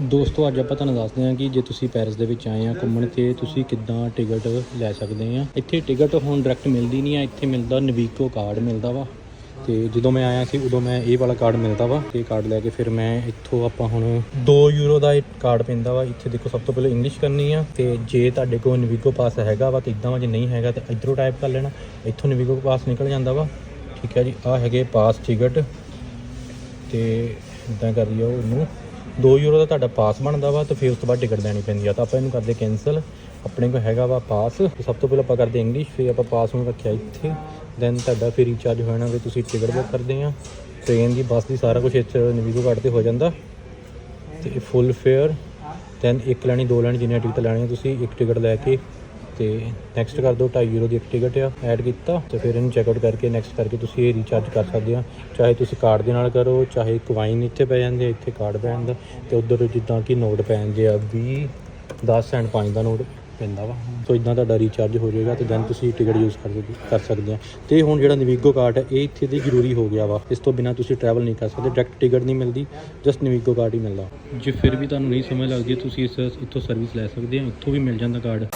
ਦੋਸਤੋ, ਅੱਜ ਆਪਾਂ ਤੁਹਾਨੂੰ ਦੱਸਦੇ ਹਾਂ ਕਿ ਜੇ ਤੁਸੀਂ ਪੈਰਿਸ ਦੇ ਵਿੱਚ ਆਏ ਆ ਘੁੰਮਣ, ਤੇ ਤੁਸੀਂ ਕਿੱਦਾਂ ਟਿਕਟ ਲੈ ਸਕਦੇ ਆ? ਇੱਥੇ ਟਿਕਟ ਹੁਣ ਡਾਇਰੈਕਟ ਮਿਲਦੀ ਨਹੀਂ ਆ, ਇੱਥੇ ਮਿਲਦਾ ਨਵੀਕੋ ਕਾਰਡ ਮਿਲਦਾ ਵਾ। ਤੇ ਜਦੋਂ ਮੈਂ ਆਇਆ ਸੀ, ਉਦੋਂ ਮੈਂ ਇਹ ਵਾਲਾ ਕਾਰਡ ਮਿਲਦਾ ਵਾ। ਇਹ ਕਾਰਡ ਲੈ ਕੇ ਫਿਰ ਮੈਂ ਇੱਥੋਂ ਆਪਾਂ ਹੁਣ 2 ਯੂਰੋ ਦਾ ਇਹ ਕਾਰਡ ਪੈਂਦਾ ਵਾ। ਇੱਥੇ ਦੇਖੋ, ਸਭ ਤੋਂ ਪਹਿਲਾਂ ਇੰਗਲਿਸ਼ ਕਰਨੀ ਆ, ਤੇ ਜੇ ਤੁਹਾਡੇ ਕੋਲ ਨਵੀਕੋ ਪਾਸ ਹੈਗਾ ਵਾ ਤੇ ਇਦਾਂ ਵਾ, ਜੇ ਨਹੀਂ ਹੈਗਾ, ਤੇ ਇਧਰੋਂ ਟਾਈਪ ਕਰ ਲੈਣਾ। ਇੱਥੋਂ ਨਵੀਕੋ ਪਾਸ ਨਿਕਲ ਜਾਂਦਾ ਵਾ। ਠੀਕ ਹੈ ਜੀ ਆ ਹੈਗੇ ਪਾਸ ਟਿਕਟ ਤੇ ਇਦਾਂ ਕਰ ਲਿਓ ਉਹਨੂੰ। 2 ਯੂਰੋ ਦਾ ਤੁਹਾਡਾ ਪਾਸ ਬਣਦਾ ਵਾ ਤੇ ਫਿਰ ਉਸ ਤੋਂ ਬਾਅਦ ਟਿਕਟ ਦੇਣੀ ਪੈਂਦੀ ਆ। ਤਾਂ ਆਪਾਂ ਇਹਨੂੰ ਕਰਦੇ ਕੈਨਸਲ ਆਪਣੇ ਕੋਲ ਹੈਗਾ ਵਾ ਪਾਸ। ਸਭ ਤੋਂ ਪਹਿਲਾਂ ਆਪਾਂ ਕਰਦੇ ਇੰਗਲਿਸ਼ ਫਿਰ ਆਪਾਂ ਪਾਸ ਨੂੰ ਰੱਖਿਆ ਇੱਥੇ। ਦੈਨ ਤੁਹਾਡਾ ਫਿਰ ਰੀਚਾਰਜ ਹੋ ਜਾਣਾ ਵੀ ਤੁਸੀਂ ਟਿਕਟ ਬੁੱਕ ਕਰਦੇ ਆ। ਟ੍ਰੇਨ ਦੀ, ਬੱਸ ਦੀ ਸਾਰਾ ਕੁਝ ਇੱਥੇ ਨਵੀਗੋ ਕਾਰਡ ਤੇ ਹੋ ਜਾਂਦਾ। ਤੇ ਫੁੱਲ ਫੇਅਰ ਦੈਨ ਇੱਕ ਲੈਣੀ, ਦੋ ਲੈਣੀ, ਜਿੰਨੀਆਂ ਟਿਕਟ ਲੈਣੀਆਂ ਤੁਸੀਂ, ਇੱਕ ਟਿਕਟ ਲੈ ਕੇ ਤੇ ਨੈਕਸਟ ਕਰ ਦਿਓ 2.5 ਯੂਰੋ ਦੀ ਇੱਕ ਟਿਕਟ ਆ ਐਡ ਕੀਤਾ, ਤੇ ਫਿਰ ਇਹਨੂੰ ਚੈੱਕ ਆਊਟ ਕਰਕੇ ਨੈਕਸਟ ਕਰਕੇ ਤੁਸੀਂ ਇਹ ਰੀਚਾਰਜ ਕਰ ਸਕਦੇ ਆ ਚਾਹੇ ਤੁਸੀਂ ਕਾਰਡ ਦੇ ਨਾਲ ਕਰੋ, ਚਾਹੇ ਕੁਆਇਨ ਇੱਥੇ ਪੈ ਜਾਂਦੇ ਆ ਇੱਥੇ ਕਾਰਡ ਪੈ ਜਾਂਦਾ, ਤੇ ਉਧਰ ਜਿੱਦਾਂ ਕਿ ਨੋਟ ਪੈ ਜਾਂਦੇ ਆ 20 10 ਐਂਡ 5 ਦਾ ਨੋਟ ਪੈਂਦਾ ਵਾ। ਸੋ ਇਦਾਂ ਤੁਹਾਡਾ ਰੀਚਾਰਜ ਹੋ ਜਾਏਗਾ ਤੇ ਦੈਨ ਤੁਸੀਂ ਟਿਕਟ ਯੂਜ਼ ਕਰ ਸਕਦੇ ਕਰ ਸਕਦੇ ਆ ਤੇ ਹੁਣ ਜਿਹੜਾ ਨਵੀਗੋ ਕਾਰਡ ਹੈ ਇਹ ਇੱਥੇ ਦੀ ਜ਼ਰੂਰੀ ਹੋ ਗਿਆ ਵਾ। ਇਸ ਤੋਂ ਬਿਨਾ ਤੁਸੀਂ ਟਰੈਵਲ ਨਹੀਂ ਕਰ ਸਕਦੇ ਡਾਇਰੈਕਟ ਟਿਕਟ ਨਹੀਂ ਮਿਲਦੀ ਜਸਟ ਨਵੀਗੋ ਕਾਰਡ ਹੀ ਮਿਲਦਾ। ਜੇ ਫਿਰ ਵੀ ਤੁਹਾਨੂੰ ਨਹੀਂ ਸਮਝ ਲੱਗਦੀ, ਤੁਸੀਂ ਇਸ ਇੱਥੋਂ ਸਰਵਿਸ ਲੈ ਸਕਦੇ ਆ ਇੱਥੋਂ ਵੀ ਮਿਲ ਜਾਂਦਾ ਕਾਰਡ